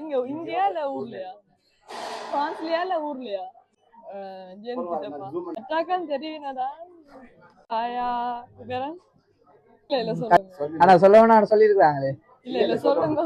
எங்க இந்தியா இல்ல ஊர்லயா? பிரான்ஸ்லயா இல்ல ஊர்லயா? ஜென் கிட்டப்பா ஆயா வேற? இல்ல இல்ல சொல்லுங்க. ஆனா சொல்ல. வேணாம் சொல்லியிருக்காங்களே இல்ல இல்ல சொல்லுங்க.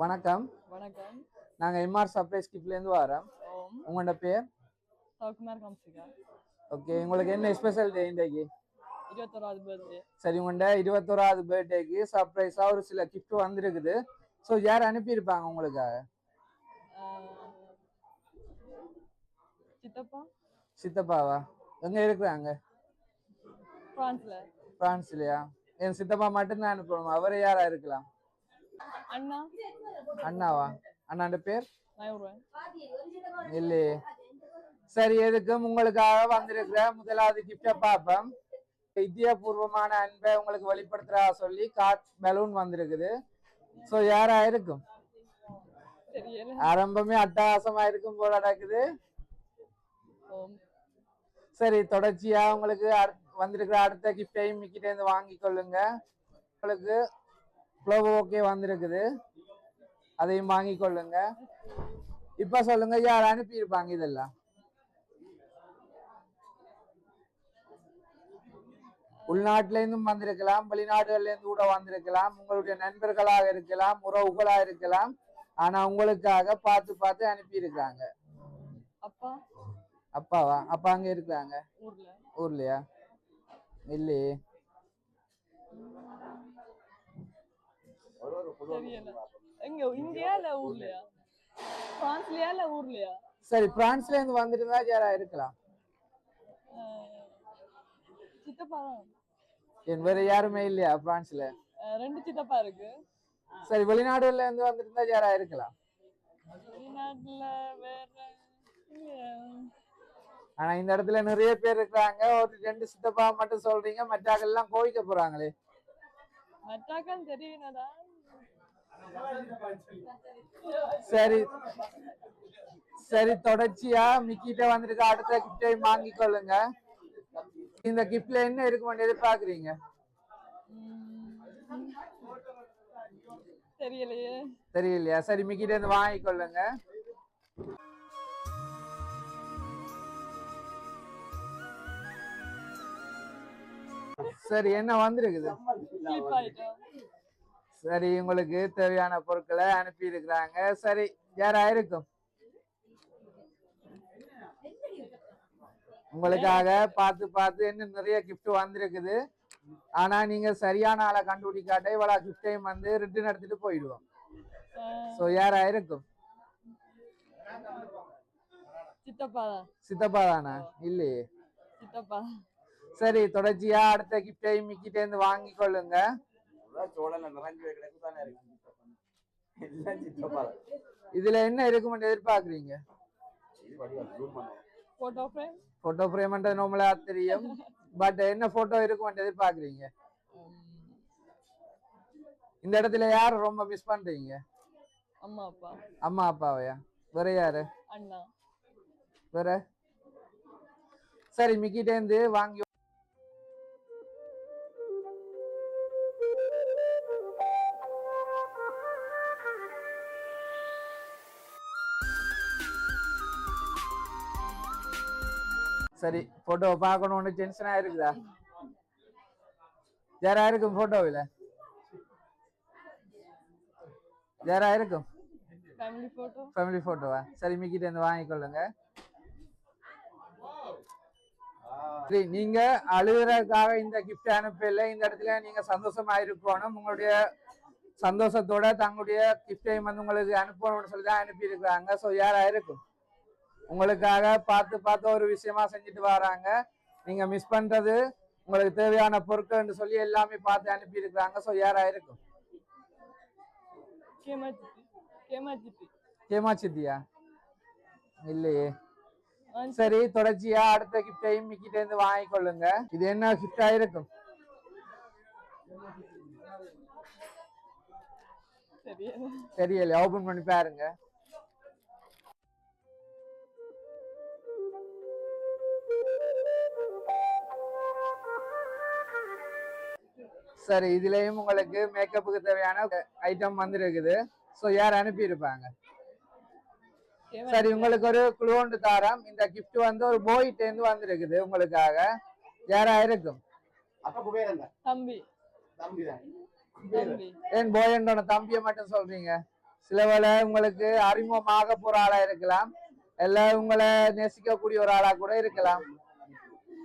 வணக்கம். வணக்கம். நாங்க எம்ஆர் சர்ப்ரைஸ் கிப்ல இருந்து வரோம் உங்களோட பேர்? சவுக்குமார் கம்சிகா. ஓகே உங்களுக்கு என்ன ஸ்பெஷல் டே இன்றைக்கு இருபத்தோராவது பர்த்டே சரி உங்கள்ட இருபத்தோராவது பர்த்டேக்கு சர்ப்ரைஸா ஒரு சில gift வந்திருக்குது. ஸோ யார் அனுப்பியிருப்பாங்க உங்களுக்காக? சித்தப்பா. சித்தப்பாவா? எங்க இருக்கிறாங்க? பிரான்ஸ்ல. பிரான்ஸ்லயா? என் சித்தப்பா மட்டும்தான் அனுப்பணும்? அவர் யாரா இருக்கலாம்? அண்ணா. அண்ணாவா? அண்ணாண்ட பேர்? இல்லையே சரி எதுக்கும் உங்களுக்காக வந்திருக்கிற முதலாவது கிஃப்டை பார்ப்போம். வித்தியாபூர்வமான அன்பை உங்களுக்கு வெளிப்படுத்துறா சொல்லி காட் பலூன் வந்திருக்குது. ஸோ யாரா இருக்கும்? ஆரம்பமே அட்டகாசமா இருக்கும் போல நடக்குது. சரி தொடர்ச்சியா உங்களுக்கு வந்திருக்கிற அடுத்த கிஃப்டையும் மிக்கிட்ட இருந்து வாங்கி கொள்ளுங்க. உங்களுக்கு ஃப்ளோவோ ஓகே வந்திருக்குது. அதையும் வாங்கி கொள்ளுங்க. இப்ப சொல்லுங்க யார் அனுப்பியிருப்பாங்க இதெல்லாம்? உள்நாட்டுல இருந்தும் வந்திருக்கலாம் வெளிநாடுகள்ல இருந்து கூட வந்திருக்கலாம் உங்களுடைய நண்பர்களாக இருக்கலாம் உறவுகளா இருக்கலாம் ஆனா உங்களுக்காக பார்த்து பார்த்து அனுப்பி இருக்காங்க அப்பா? அப்பாவா? அப்பா அங்க இருக்கிறாங்க. ஊர்ல. ஊர்லயா? இல்லையே. தெரியல எங்க இந்தியா இல்ல ஊர்லயா? பிரான்ஸ்லயா இல்ல ஊர்லயா? சரி பிரான்ஸ்ல இருந்து வந்திருந்தா யாரா இருக்கலாம். சித்தப்பா. என் வேற யாருமே இல்லையா பிரான்ஸ்ல ரெண்டு சித்தப்பா இருக்கு. சரி வெளிநாடுகள்ல இருந்து வந்திருந்தா யாரா இருக்கலாம். வெளிநாட்டுல வேற ஆனா இந்த இடத்துல நிறைய பேர் இருக்கிறாங்க. ஒரு ரெண்டு சித்தப்பா மட்டும் சொல்றீங்க. மற்றாக்கள் எல்லாம் கோவிக்க போறாங்களே. மட்டாக்கான்னு தெரியுனதான் சரி. சரி தொடர்ச்சியா மிக்கிட்ட வந்திருக்க அடுத்த கிஃப்டை வாங்கி கொள்ளுங்க. இந்த கிஃப்ட்ல என்ன இருக்குமென்னு எதிர்பார்க்கறீங்க தெரியலையே. தெரியலையா? சரி மிக்கிட்ட இருந்து வாங்கி கொள்ளுங்க. சரி என்ன வந்திருக்குது? சரி உங்களுக்கு தேவையான பொருட்களை அனுப்பி இருக்கிறாங்க சரி யாரா இருக்கும் உங்களுக்காக பார்த்து பார்த்து இன்னும் நிறைய gift வந்திருக்குது. ஆனா நீங்க சரியான ஆளை கண்டுபிடிக்காட்ட இவ்வளவு கிஃப்டையும் வந்து ரிட்டர்ன் எடுத்துட்டு போயிடுவோம். ஸோ யாரா இருக்கும் சித்தப்பா. சித்தப்பா தானா? இல்லையே. சித்தப்பா. சரி தொடர்ச்சியா அடுத்த கிஃப்டையும் மிக்கிட்டே இருந்து வாங்கி கொள்ளுங்க. நிறைஞ்சு தானே இருக்கு. இதுல என்ன இருக்குமென்னு எதிர்பார்க்குறீங்க. போட்டோ ஃப்ரேம் போட்டோ ஃப்ரேம்ன்றது நம்மளா தெரியும். பட் என்ன போட்டோ இருக்குமென்னு எதிர்பார்க்குறீங்க? இந்த இடத்துல யார் ரொம்ப மிஸ் பண்றீங்க? அம்மா அப்பா. அம்மா அப்பாவையா? வேற யாரு? அண்ணா. வேற? சரி மிக்கிட்டே இருந்து வாங்கி சரி போட்டோ பார்க்கணும்னு டென்ஷனா இருக்குதா? யாரா இருக்கும் போட்டோவில் யாரா இருக்கும் ஃபேமிலி போட்டோ ஃபேமிலி போட்டோவா சரி மிக்கிட்ட இருந்து வாங்கிக்கொள்ளுங்க. சரி நீங்க அழுகுறதுக்காக இந்த கிஃப்ட் அனுப்பல இந்த இடத்துல நீங்க சந்தோஷமா இருக்கணும். உங்களுடைய சந்தோஷத்தோட தங்களுடைய கிஃப்டையும் வந்து உங்களுக்கு அனுப்பணும்னு சொல்லி தான் அனுப்பி இருக்கிறாங்க ஸோ யாரா இருக்கும் உங்களுக்காக பார்த்து பார்த்து ஒரு விஷயமா செஞ்சுட்டு வராங்க. நீங்க மிஸ் பண்றது உங்களுக்கு தேவையான பொருட்கள்னு சொல்லி எல்லாமே பார்த்து அனுப்பி இருக்கிறாங்க ஸோ யாரா இருக்கும் கேமா சித்தி கேமா சித்தி கேமா சித்தியா இல்லையே சரி தொடர்ச்சியா அடுத்த கிஃப்டையும் மிக்கிட்ட இருந்து வாங்கிக்கொள்ளுங்க இது என்ன கிஃப்டா இருக்கும்? தெரியல ஓபன் பண்ணி பாருங்க. சரி இதுலயும் உங்களுக்கு மேக்கப்புக்கு தேவையான ஐட்டம் வந்திருக்குது. ஸோ யார் அனுப்பி இருப்பாங்க கேமா சரி உங்களுக்கு ஒரு குளோண்டு தாரம். இந்த gift வந்து ஒரு போயிட்ட இருந்து வந்திருக்குது உங்களுக்காக. யாரா இருக்கும்? தம்பி. ஏன் போயண்டோட தம்பியை மட்டும் சொல்றீங்க? சில வேளை உங்களுக்கு அறிமுகமாக போற ஆளா இருக்கலாம். இல்ல உங்களை நேசிக்கக்கூடிய ஒரு ஆளா கூட இருக்கலாம்.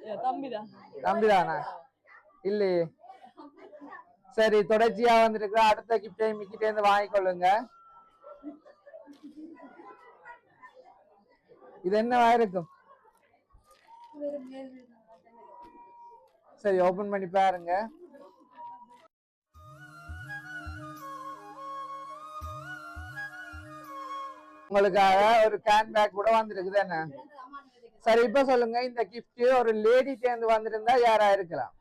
என் தம்பி தான் தம்பிதானா? இல்லையே. சரி தொடர்ச்சியா வந்திருக்கு அடுத்த கிஃப்டை மிக்கிட்டே இருந்து வாங்கிக்கொள்ளுங்க. இது என்னவா இருக்கும் சரி ஓபன் பண்ணி பாருங்க. உங்களுக்காக ஒரு கேன் பேக் கூட வந்திருக்குது என்ன? சரி இப்ப சொல்லுங்க இந்த கிஃப்ட் ஒரு லேடி சேர்ந்து வந்திருந்தா யாரா இருக்கலாம்?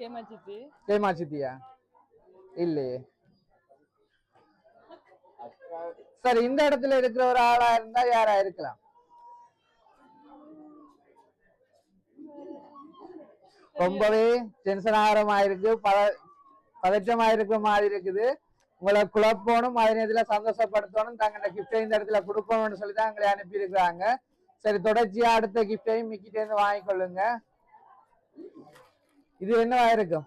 கேமா சித்தி கேமா சித்தியா இல்லையே. சரி இந்த இடத்துல இருக்கிற ஒரு ஆளா இருந்தா யாரா இருக்கலாம்? ரொம்பவே டென்ஷன் ஆகிற மாதிரி இருக்கு பத பதற்றமா இருக்கிற மாதிரி இருக்குது. உங்களை குழப்பணும் அதே இதுல சந்தோஷப்படுத்தணும் தங்கிட்ட கிஃப்டை இந்த இடத்துல கொடுக்கணும்னு சொல்லி தான் எங்களை அனுப்பியிருக்கிறாங்க. சரி தொடர்ச்சியா அடுத்த கிஃப்டையும் மிக்கிட்டே இருந்து வாங்கிக்கொள்ளுங்க. இது என்னவா இருக்கும்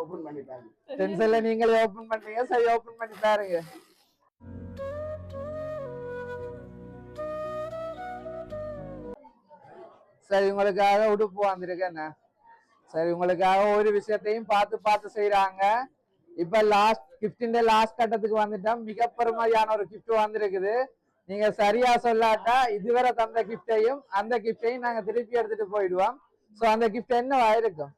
ஓபன் பண்ணி பாருங்க. டென்ஷன்ல நீங்களே ஓபன் பண்றீங்க சரி ஓபன் பண்ணி பாருங்க. சரி உங்களுக்காக உடுப்பு வந்திருக்கேன் சரி உங்களுக்காக ஒரு விஷயத்தையும் பார்த்து பார்த்து செய்றாங்க. இப்ப லாஸ்ட் கிஃப்டின் லாஸ்ட் கட்டத்துக்கு வந்துட்டோம் மிக பெருமதியான ஒரு gift வந்திருக்குது. நீங்க சரியா சொல்லாட்டா இதுவரை தந்த கிஃப்டையும் அந்த கிஃப்டையும் நாங்க திருப்பி எடுத்துட்டு போயிடுவோம். சோ அந்த கிஃப்ட் என்னவா இருக்கும்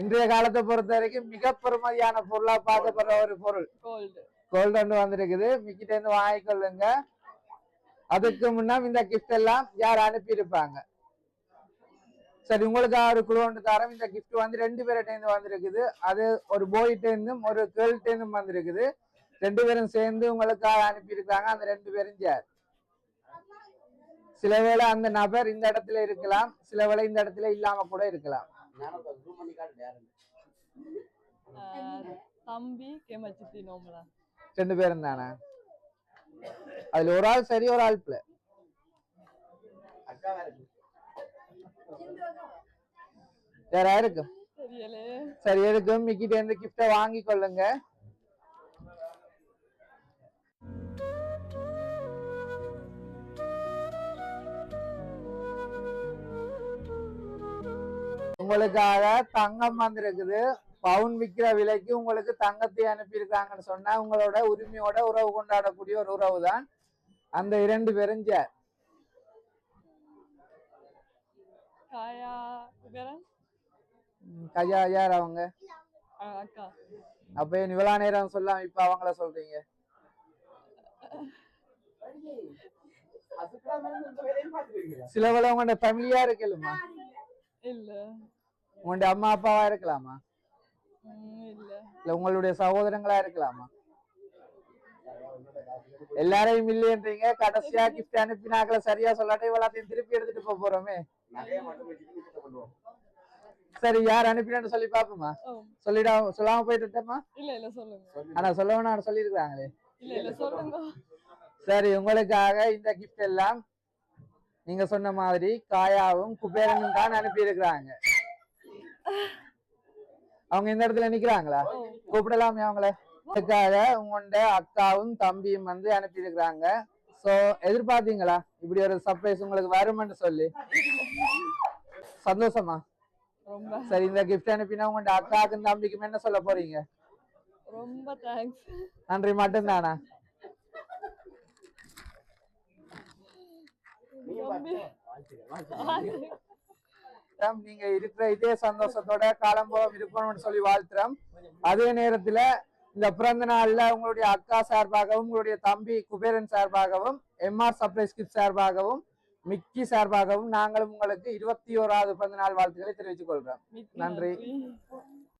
இன்றைய காலத்தை பொறுத்த வரைக்கும் மிக பெருமதியான பொருளா பார்க்கப்படுற ஒரு பொருள். கோல்டு கோல்டன் வந்திருக்குது. மிக்கிட்ட இருந்து வாங்கிக்கொள்ளுங்க. அதுக்கு முன்னம் இந்த கிஃப்ட் எல்லாம் யார் அனுப்பியிருப்பாங்க? சரி உங்களுக்கு ஒரு குழுவொன்று தரம் இந்த கிஃப்ட் வந்து ரெண்டு பேர்கிட்ட இருந்து வந்திருக்குது. அது ஒரு போயிட்ட இருந்தும் ஒரு கேர்ள்கிட்ட இருந்தும் வந்திருக்குது. ரெண்டு பேரும் சேர்ந்து உங்களுக்காக அனுப்பியிருக்காங்க. அந்த ரெண்டு பேரும் யார் சில வேளை அந்த நபர் இந்த இடத்துல இருக்கலாம் சில வேளை இந்த இடத்துல இல்லாம கூட இருக்கலாம். தம்பி கேமா சித்தி நோமலா ரெண்டு பேரும் தானே? அதுல ஒரு ஆள் சரி ஒரு ஆள் பிள்ளை வேற இருக்கும் சரி இருக்கும் மிக்கிட்ட இருந்து கிஃப்ட வாங்கி கொள்ளுங்க. உங்களுக்காக தங்கம் வந்திருக்குது. பவுன் விக்கிற விலைக்கு உங்களுக்கு தங்கத்தை அனுப்பியிருக்காங்கன்னு சொன்னா உங்களோட உரிமையோட உறவு கொண்டாடக்கூடிய ஒரு உறவு தான் அந்த இரண்டு பேரும் ஜார் காயா யார் அவங்க? அப்ப இவ்வளவு நேரம் சொல்லாம இப்ப அவங்கள சொல்றீங்க? சில உங்களோட ஃபேமிலியா இருக்கலுமா? இல்ல. உங்களோட அம்மா அப்பாவா இருக்கலாமா? இல்ல. உங்களுடைய சகோதரங்களா இருக்கலாமா? எல்லாரையும் இல்லைன்றீங்க கடைசியா கிஃப்ட் அனுப்பினாக்களை சரியா சொல்லாட்டி எல்லாத்தையும் திருப்பி எடுத்துட்டு போக போறோமே. சரி யார் அனுப்பினு சொல்லி பாப்போமா? சொல்லிடா சொல்லாம போயிட்டுமா இல்ல இல்ல சொல்லுங்க. ஆனா சொல்லணும்னு சொல்லியிருக்காங்களே இல்ல இல்ல சொல்லுங்க. சரி உங்களுக்காக இந்த கிஃப்ட் எல்லாம் நீங்க சொன்ன மாதிரி காயாவும் குபேரனும் தான் அனுப்பி இருக்கிறாங்க அவங்க இந்த இடத்துல நிக்கிறாங்களா? கூப்பிடலாமே அவங்கள. அதுக்காக உங்களோட அக்காவும் தம்பியும் வந்து அனுப்பி இருக்கிறாங்க சோ எதிர்பார்த்தீங்களா? இப்படி ஒரு சர்ப்ரைஸ் உங்களுக்கு வரும்னு சொல்லி. சந்தோஷமா? ரொம்ப. சரி இந்த கிஃப்ட் அனுப்பினா உங்களோட அக்காவுக்கும் தம்பிக்கும் என்ன சொல்ல போறீங்க? ரொம்ப தேங்க்ஸ் நன்றி மட்டும்தானா? தம்பி வாழ்த்துறோம். நீங்க இருக்கிற இதே சந்தோஷத்தோட காலம்போலம் இருக்கணும்னு சொல்லி வாழ்த்துறோம் அதே நேரத்துல இந்த பிறந்த நாள்ல உங்களுடைய அக்கா சார்பாகவும் உங்களுடைய தம்பி குபேரன் சார்பாகவும் எம்ஆர் சர்ப்ரைஸ் கிஃப்ட் சார்பாகவும் மிக்கி சார்பாகவும் நாங்களும் உங்களுக்கு இருபத்தி ஓராவது பிறந்த நாள் வாழ்த்துக்களை தெரிவித்துக் கொள்றோம். நன்றி